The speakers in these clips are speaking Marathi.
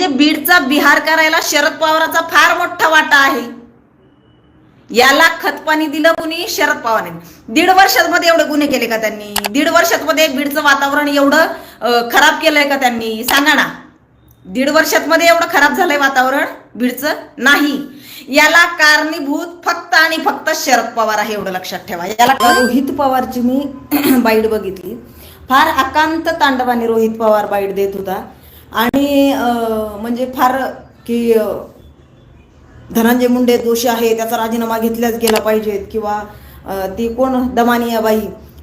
म्हणजे बीडचा बिहार करायला शरद पवाराचा फार मोठा वाटा आहे. याला खतपाणी दिलं कुणी? शरद पवारांनी. दीड वर्षामध्ये एवढे गुन्हे केले का त्यांनी? दीड वर्षात मध्ये बीडचं वातावरण एवढं खराब केलंय का त्यांनी? सांगा ना. दीड वर्षात मध्ये एवढं खराब झालंय वातावरण बीडचं? नाही. याला कारणीभूत फक्त आणि फक्त शरद पवार आहे एवढं लक्षात ठेवा. याला रोहित पवारची मी बाईट बघितली. फार अकांत तांडवाने रोहित पवार बाईट देत होता. आणि म्हणजे फार की धनंजय मुंडे दोषी आहे त्याचा राजीनामा घेतल्याच गेला पाहिजेत किंवा ती कोण? दमानियाबाई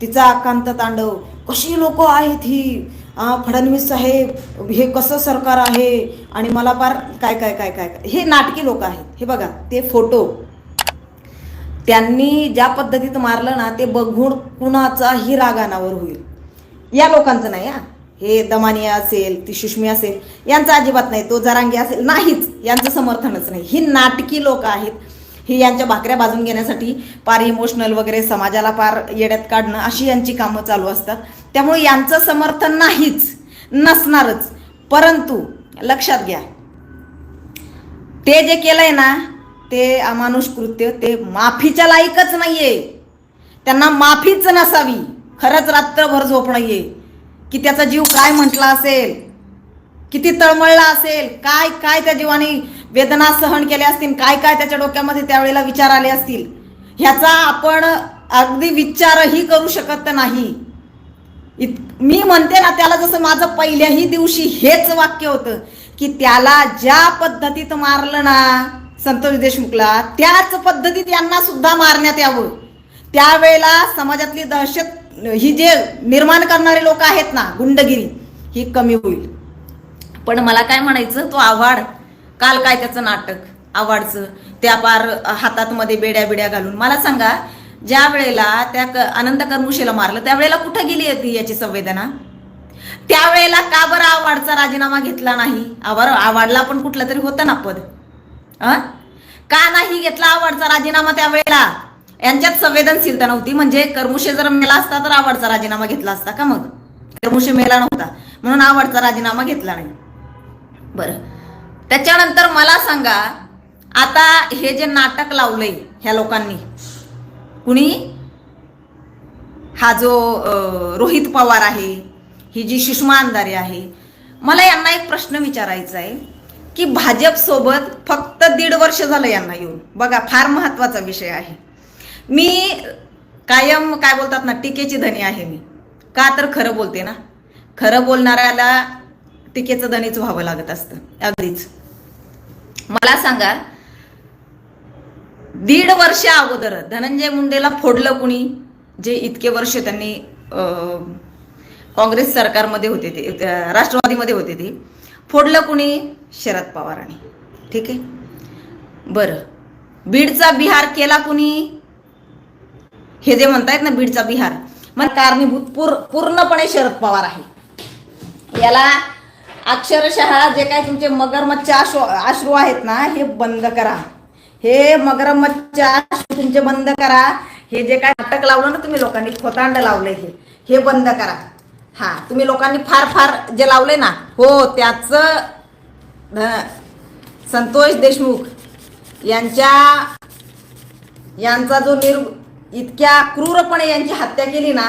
तिचा आकांत तांडव. कशी लोक आहेत ही? फडणवीस साहेब हे कसं सरकार आहे? आणि मला फार काय काय काय काय काय? हे नाटकी लोक आहेत. हे बघा ते फोटो. त्यांनी ज्या पद्धतीत मारलं ना ते बघून कुणाचाही राग अनावर होईल. या लोकांचं नाही हा. हे दमानिया असेल ती सुष्मी असेल यांचा अजिबात नाही तो जरांगी असेल नाहीच यांचं समर्थनच नाही. ही नाटकी लोक आहेत. ही यांच्या भाकऱ्या बाजून घेण्यासाठी पार इमोशनल वगैरे समाजाला पार येड्यात काढणं अशी यांची कामं चालू असतात. त्यामुळे यांचं समर्थन नाहीच नसणारच. परंतु लक्षात घ्या. ते जे केलंय ना ते अमानुष कृत्य ते माफीच्या लायकच नाहीये. त्यांना माफीच नसावी. खरंच रात्रभर झोप नाहीये. की त्याचा जीव काय म्हटला असेल? किती तळमळला असेल? काय काय त्या जीवाने वेदना सहन केल्या असतील? काय काय त्याच्या डोक्यामध्ये त्यावेळेला विचार आले असतील? ह्याचा आपण अगदी विचारही करू शकत नाही. इत- मी म्हणते ना त्याला जसं माझं पहिल्याही दिवशी हेच वाक्य होतं की त्याला ज्या पद्धतीत मारलं ना संतोष देशमुखला त्याच पद्धतीत यांना सुद्धा मारण्यात यावं. त्यावेळेला समाजातली दहशत ही जे निर्माण करणारे लोक आहेत ना गुंडगिरी ही कमी होईल. पण मला काय म्हणायचं तो आव्हाड काल काय त्याचं नाटक आव्हाडचं त्या पार हातात मध्ये बेड्या बिड्या घालून. मला सांगा ज्या वेळेला त्या क- आनंद कर्मुशीला मारलं त्यावेळेला कुठं गेली होती याची संवेदना? त्यावेळेला का बरं आव्हाडचा राजीनामा घेतला नाही? आवार आव्हाडला पण कुठलं तरी होतं ना पद. अ? का नाही घेतला आव्हाडचा राजीनामा त्यावेळेला? यांच्यात संवेदनशीलता नव्हती. म्हणजे कर्मुशे जर मेला असता तर आवडचा राजीनामा घेतला असता का मग? कर्मुशे मेला नव्हता. म्हणून आवडचा राजीनामा घेतला नाही. बरं. त्याच्यानंतर मला सांगा आता हे जे नाटक लावलंय ह्या लोकांनी कुणी? हा जो रोहित पवार आहे ही जी सुषमा अंधारे आहे मला यांना एक प्रश्न विचारायचा आहे की भाजप सोबत फक्त दीड वर्ष झालं यांना येऊन. बघा फार महत्त्वाचा विषय आहे. मी कायम काय बोलतात ना टीकेची धनी आहे मी. का तर खरं बोलते ना. खरं बोलणाऱ्याला टीकेचं धनीच व्हावं लागत असतं अगदीच. मला सांगा दीड वर्ष अगोदर धनंजय मुंडेला फोडलं कुणी? जे इतके वर्ष त्यांनी काँग्रेस सरकारमध्ये होते ते राष्ट्रवादीमध्ये होते ते. फोडलं कुणी? शरद पवारांनी. ठीक आहे? बरं. बीडचा बिहार केला कुणी? हे जे म्हणतायत ना बीडचा बिहार मग कारणीभूत पूर पूर्णपणे शरद पवार आहे. याला अक्षरशः जे काय तुमचे मगरमच्छ आश्रू आश्रू आहेत ना हे बंद करा. हे मगरमच्छ आश्रू तुमचे बंद करा. हे जे काय नाटक लावलं ना तुम्ही लोकांनी खोतांड लावलंय हे हे बंद करा. हा तुम्ही लोकांनी फार फार जे लावले ना हो त्याचं संतोष देशमुख यांच्या यांचा जो निर् इतक्या क्रूरपणे यांची हत्या केली ना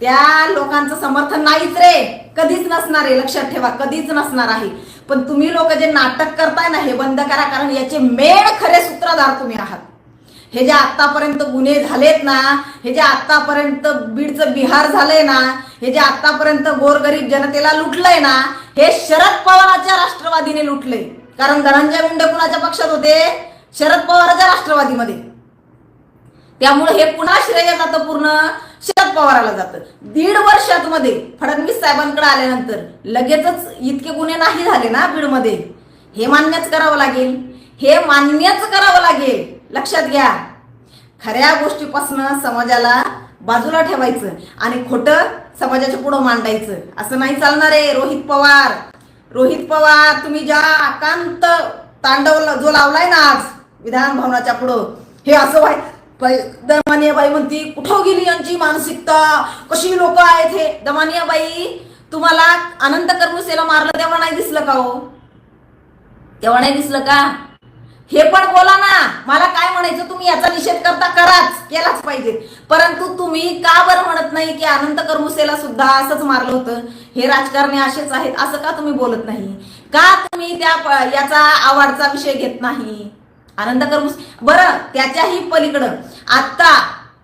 त्या लोकांचं समर्थन नाहीच रे. कधीच नसणार आहे लक्षात ठेवा कधीच नसणार आहे. पण तुम्ही लोक जे नाटक करताय ना हे बंद करा कारण याचे मेन खरे सूत्रधार तुम्ही आहात. हे जे आतापर्यंत गुन्हे झालेत ना हे जे आतापर्यंत बीडचं बिहार झालंय ना हे जे आतापर्यंत गोरगरीब जनतेला लुटलंय ना हे शरद पवारांच्या राष्ट्रवादीने लुटलंय. कारण धनंजय मुंडे कुणाच्या पक्षात होते? शरद पवारांच्या राष्ट्रवादीमध्ये. त्यामुळे हे पुन्हा श्रेय जातं पूर्ण. शरद पवाराला जातं. दीड वर्षात मध्ये फडणवीस साहेबांकडे आल्यानंतर लगेचच इतके गुन्हे नाही झाले ना बीडमध्ये. हे मान्यच करावं लागेल. हे मान्यच करावं लागेल. लक्षात घ्या. खऱ्या गोष्टीपासनं समाजाला बाजूला ठेवायचं आणि खोटं समाजाच्या पुढं मांडायचं. असं नाही चालणार आहे रोहित पवार. रोहित पवार तुम्ही ज्या आकांत तांडव जो लावलाय ना आज विधान भवनाच्या पुढं हे असं व्हायचं बाई दमानियाबाई म्हणती कुठं गेली यांची मानसिकता? कशी लोक आहेत हे? दमानियाबाई तुम्हाला अनंत कर्मुसेला मारलं तेव्हा नाही दिसलं का हो? तेव्हा नाही दिसलं का? हे पण बोला ना मला काय म्हणायचं तुम्ही याचा निषेध करता कराच केलाच पाहिजे. परंतु तुम्ही का बरं म्हणत नाही की अनंत करमुसेला सुद्धा असंच मारलं होतं? हे राजकारणी असेच आहेत असं का तुम्ही बोलत नाही? का तुम्ही त्या याचा आवडचा विषय घेत नाही? आनंद करमुस बरं त्याच्याही पलीकडं. आत्ता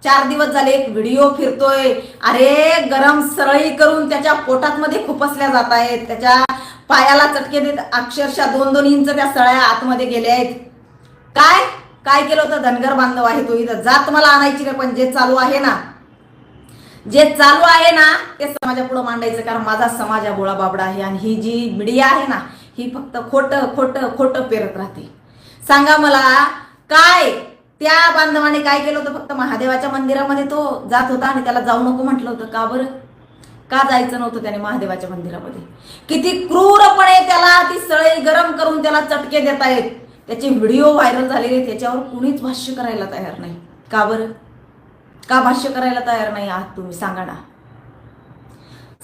चार दिवस झाले एक व्हिडिओ फिरतोय. अरे गरम सरळी करून त्याच्या पोटात मध्ये खुपसल्या जात आहेत. त्याच्या पायाला चटके देत अक्षरशः दोन दोन इंच त्या सळ्या आतमध्ये गेल्या आहेत. काय? काय केलं होतं? धनगर बांधव आहे तो इथं. जात मला आणायची नाही पण जे चालू आहे ना जे चालू आहे ना ते समाजापुढे मांडायचं. कारण माझा समाज हा बोळा बाबडा आहे. आणि ही जी मीडिया आहे ना ही फक्त खोटं खोटं खोटं पेरत राहते. सांगा मला काय? त्या बांधवाने काय केलं होतं? फक्त महादेवाच्या मंदिरामध्ये तो जात होता आणि त्याला जाऊ नको म्हटलं होतं. का बरं? का जायचं नव्हतं त्याने महादेवाच्या मंदिरामध्ये? किती क्रूरपणे त्याला ती सळई गरम करून त्याला चटके देत आहेत त्याचे व्हिडिओ व्हायरल झालेले त्याच्यावर कुणीच भाष्य करायला तयार नाही. का बरं? का भाष्य करायला तयार नाही? आहात तुम्ही. सांगा ना.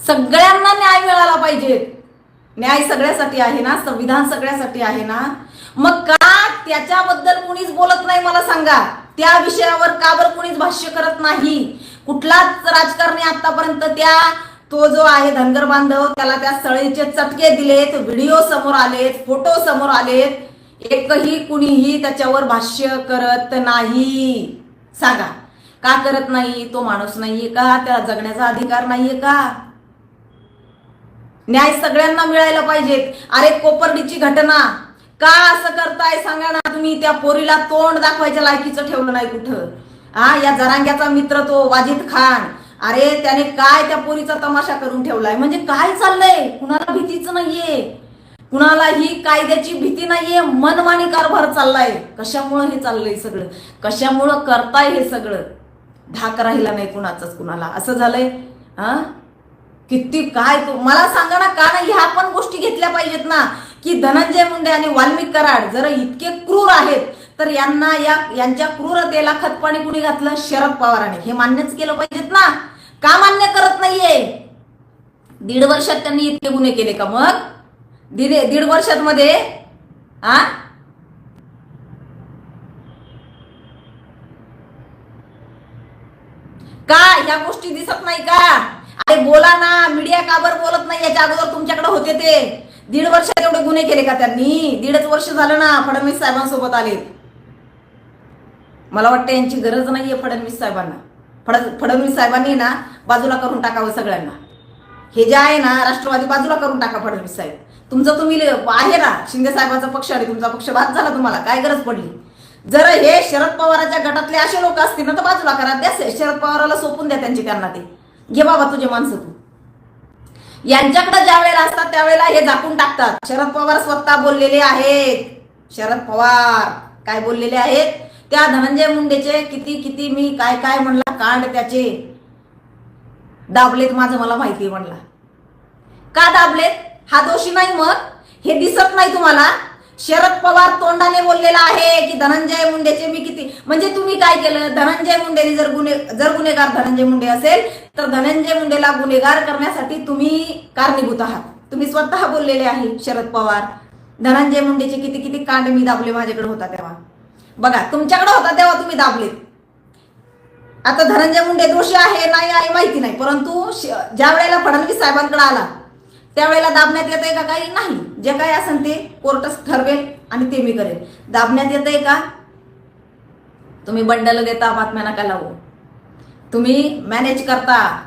सगळ्यांना न्याय मिळाला पाहिजे. न्याय सगळ्यासाठी आहे ना? संविधान सगळ्यासाठी आहे ना? मग का त्याच्याबद्दल कुणीच बोलत नाही मला सांगा? त्या विषयावर का बरं कुणीच भाष्य करत नाही? कुठलाच राजकारणी आतापर्यंत त्या तो जो आहे धनगर बांधव त्याला त्या सळीचे चटके दिलेत व्हिडिओ समोर आलेत फोटो समोर आलेत. एकही कुणीही त्याच्यावर भाष्य करत नाही. सांगा. का करत नाही? तो माणूस नाहीये का? त्याला जगण्याचा अधिकार नाहीये का? न्याय सगळ्यांना मिळायला पाहिजेत. अरे कोपर्डीची घटना. का असं करताय सांगा ना तुम्ही. त्या पोरीला तोंड दाखवायच्या लायकीचं ठेवलं नाही कुठं. हा या जरांग्याचा मित्र तो वाजिद खान. अरे त्याने काय त्या पोरीचा तमाशा करून ठेवलाय? म्हणजे काय चाललंय? कुणाला भीतीच नाहीये? कुणालाही कायद्याची भीती नाहीये? मनमानी कारभार चाललाय. कशामुळं हे चाललंय सगळं? कशामुळं करताय हे सगळं? धाक राहिला नाही कुणाचाच कुणाला. असं झालंय? हा? किती काय तू मला सांगा ना का नाही? ह्या पण गोष्टी घेतल्या पाहिजेत ना. की धनंजय मुंडे आणि वाल्मिक कराड जर इतके क्रूर आहेत तर यांना या यांच्या क्रूरतेला खतपाणी कुणी घातलं? शरद पवारांनी. हे मान्यच केलं पाहिजेत ना. का मान्य करत नाहीये? दीड वर्षात त्यांनी इतके गुन्हे केले का मग? दीड दीड वर्षात मध्ये आ? का ह्या गोष्टी दिसत नाही का? अरे बोला ना मीडिया का बरं बोलत नाही? याच्या अगोदर तुमच्याकडे होते ते. दीड वर्षात एवढे गुन्हे केले का त्यांनी? दीडच वर्ष झालं ना फडणवीस साहेबांसोबत आले मला वाटतं यांची गरज नाहीये फडणवीस साहेबांना. फड फडणवीस साहेबांनी ना बाजूला करून टाकावं सगळ्यांना. हे जे आहे ना राष्ट्रवादी बाजूला करून टाका फडणवीस साहेब. तुमचं तुम्ही आहे ना शिंदे साहेबांचा पक्ष आणि तुमचा पक्ष बाद झाला तुम्हाला काय गरज पडली? जर हे शरद पवाराच्या गटातले असे लोक असतील ना तर बाजूला करा. द्या शरद पवाराला सोपून द्या त्यांची त्यांना ते. घे बाबा तुझे माणसं तू. यांच्याकडे ज्या वेळेला असतात त्यावेळेला हे झाकून टाकतात. शरद पवार स्वतः बोललेले आहेत. शरद पवार काय बोललेले आहेत? त्या धनंजय मुंडेचे किती किती मी काय काय म्हणला कांड त्याचे. दाबलेत माझं मला माहिती आहे म्हणला. का दाबलेत? हा दोषी नाही मग. हे दिसत नाही तुम्हाला. शरद पवार तोंडाने बोललेला आहे की धनंजय मुंडेचे मी किती म्हणजे तुम्ही काय केलं? धनंजय मुंडेने जर गुन्हे जर गुन्हेगार धनंजय मुंडे असेल तर धनंजय मुंडेला गुन्हेगार करण्यासाठी तुम्ही कारणीभूत आहात. तुम्ही स्वतः बोललेले आहे शरद पवार. धनंजय मुंडेचे किती किती कांड मी दाबले माझ्याकडे होता तेव्हा. बघा तुमच्याकडे होता तेव्हा तुम्ही दाबलेत. आता धनंजय मुंडे दोषी आहे नाही आहे माहिती नाही. परंतु श- ज्या वेळेला फडणवीस साहेबांकडे आला त्यावेळेला दाबण्यात येत आहे का काही? नाही. जे काही असेल ते कोर्टच ठरवेल आणि ते मी करेल. दाबण्यात येत आहे का? तुम्ही बंडल देता बातम्या नका लावू. तुम्ही मॅनेज करता.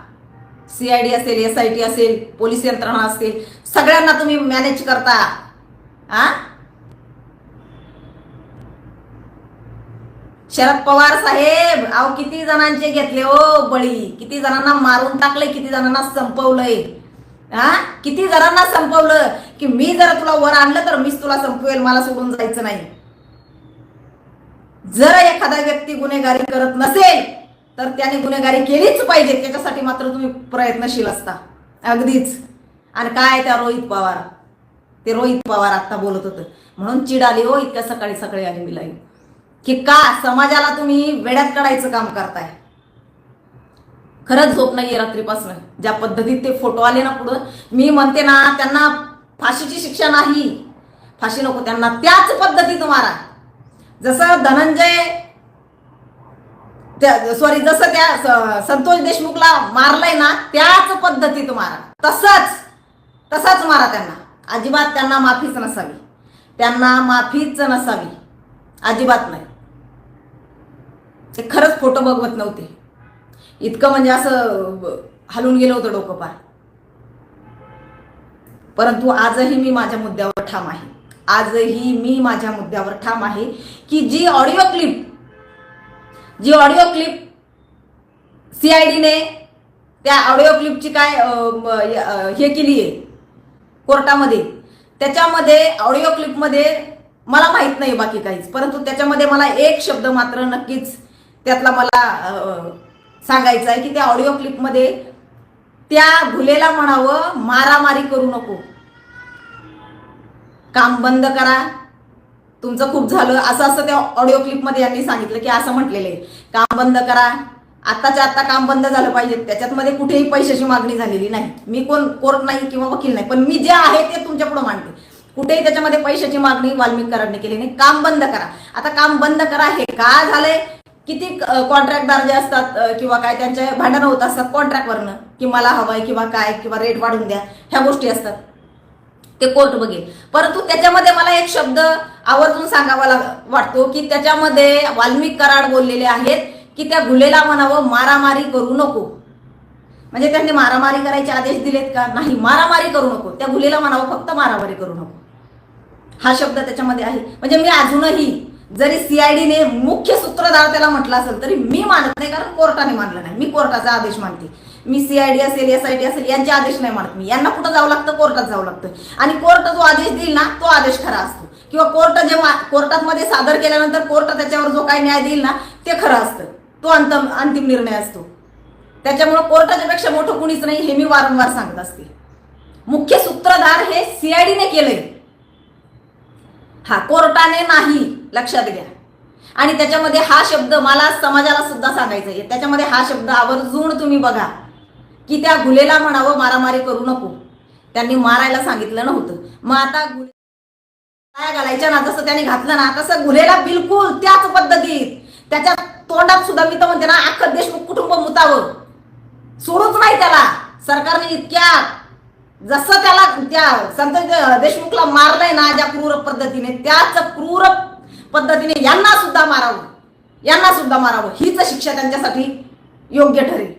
सीआयडी असेल एस आय टी असेल पोलीस यंत्रणा असेल सगळ्यांना तुम्ही मॅनेज करता. आ? शरद पवार साहेब अहो किती जणांचे घेतले हो बळी. किती जणांना मारून टाकले किती जणांना संपवलंय. हा? किती जणांना संपवलं की मी जर तुला वर आणलं तर मीच तुला संपवेल मला सोडून जायचं नाही. जर एखादा व्यक्ती गुन्हेगारी करत नसेल तर त्याने गुन्हेगारी केलीच पाहिजे. त्याच्यासाठी मात्र तुम्ही प्रयत्नशील असता. अगदीच. आणि काय त्या रोहित पवार? ते रोहित पवार आता बोलत होतं. म्हणून चिड आली हो इतक्या सकाळी सकाळी आली मी लाईव्ह की का समाजाला तुम्ही वेड्यात काढायचं काम करताय? खरंच झोप नाहीये रात्रीपासून. ज्या पद्धतीत ते फोटो आले ना पुढं मी म्हणते ना त्यांना फाशीची शिक्षा नाही. फाशी नको त्यांना त्याच पद्धतीत मारा. जसं धनंजय सॉरी जसं त्या संतोष देशमुखला मारलंय ना त्याच पद्धतीत मारा. तसंच तसाच मारा त्यांना. अजिबात त्यांना माफीच नसावी. त्यांना माफीच नसावी. अजिबात नाही. ते खरंच फोटो बघवत नव्हते. इतकं म्हणजे असं हलून गेलं होतं डोकं पार. परंतु आजही मी माझ्या मुद्द्यावर ठाम आहे. आजही मी माझ्या मुद्द्यावर ठाम आहे की जी ऑडिओ क्लिप जी ऑडिओ क्लिप सीआयडीने त्या ऑडिओ क्लिपची काय हे केली आहे कोर्टामध्ये त्याच्यामध्ये ऑडिओ क्लिपमध्ये मला माहीत नाही बाकी काहीच. परंतु त्याच्यामध्ये मला एक शब्द मात्र नक्कीच त्यातला मला सांगायचं आहे की त्या ऑडिओ क्लिपमध्ये त्या भुलेला म्हणावं मारामारी करू नको. काम बंद करा. तुमचं खूप झालं. असं असं त्या ऑडिओ क्लिपमध्ये यांनी सांगितलं की असं म्हटलेलं आहे. काम बंद करा. आत्ताच्या आत्ता काम बंद झालं पाहिजे. त्याच्यात कुठेही पैशाची मागणी झालेली नाही. मी कोण कोर्ट नाही किंवा वकील नाही. पण मी जे आहे ते तुमच्यापुढे मांडते. कुठेही त्याच्यामध्ये पैशाची मागणी वाल्मिक कराडने केली नाही. काम बंद करा. आता काम बंद करा हे का झालंय? किती कॉन्ट्रॅक्टदार जे असतात किंवा काय त्यांचे भांडणं होत असतात कॉन्ट्रॅक्टवरनं की मला हवंय किंवा काय किंवा रेट वाढून द्या ह्या गोष्टी असतात. ते कोर्ट बघेल. परंतु त्याच्यामध्ये मला एक शब्द आवर्जून सांगावा लाग- वाटतो की त्याच्यामध्ये वाल्मिक कराड बोललेले आहेत की त्या गुलेला म्हणावं मारामारी करू नको. म्हणजे त्यांनी मारामारी करायचे आदेश दिलेत का? नाही मारामारी करू नको. त्या गुलेला म्हणावं फक्त मारामारी करू नको. हा शब्द त्याच्यामध्ये आहे. म्हणजे मी अजूनही जरी सीआयडीने मुख्य सूत्रधार त्याला म्हटलं असेल तरी मी मानत नाही कारण कोर्टाने मानलं नाही. मी कोर्टाचा आदेश मानते. मी सीआयडी असेल एस आय टी असेल यांचे आदेश नाही मानत मी. यांना कुठं जावं लागतं? कोर्टात जावं लागतं. आणि कोर्ट जो आदेश देईल ना तो आदेश खरा असतो. किंवा कोर्ट जेव्हा कोर्टात मध्ये सादर केल्यानंतर कोर्ट त्याच्यावर जो काही न्याय देईल ना ते खरं असतं. तो अंतम अंतिम निर्णय असतो. त्याच्यामुळे कोर्टाच्या पेक्षा मोठं कुणीच नाही हे मी वारंवार सांगत असते. मुख्य सूत्रधार हे सीआयडीने केलंय. हा कोर्टाने नाही. लक्षात घ्या. आणि त्याच्यामध्ये हा शब्द मला समाजाला सुद्धा सांगायचा आहे त्याच्यामध्ये हा शब्द आवर्जून तुम्ही बघा. की त्या गुलेला म्हणावं मारामारी करू नको. त्यांनी मारायला सांगितलं नव्हतं. मग आता गुले काय घालायच्या ना जसं त्याने घातलं ना तसं गुलेला बिलकुल त्याच पद्धतीत त्याच्या तोंडात सुद्धा मी तर म्हणते ना अख्खं देशमुख कुटुंब मुतावं. सोडूच नाही त्याला. सरकारने इतक्या जसं त्याला त्या संत देशमुखला मारलंय ना ज्या क्रूर पद्धतीने त्याच क्रूर पद्धतीने यांना सुद्धा मारावं. यांना सुद्धा मारावं. हीच शिक्षा त्यांच्यासाठी योग्य ठरेल.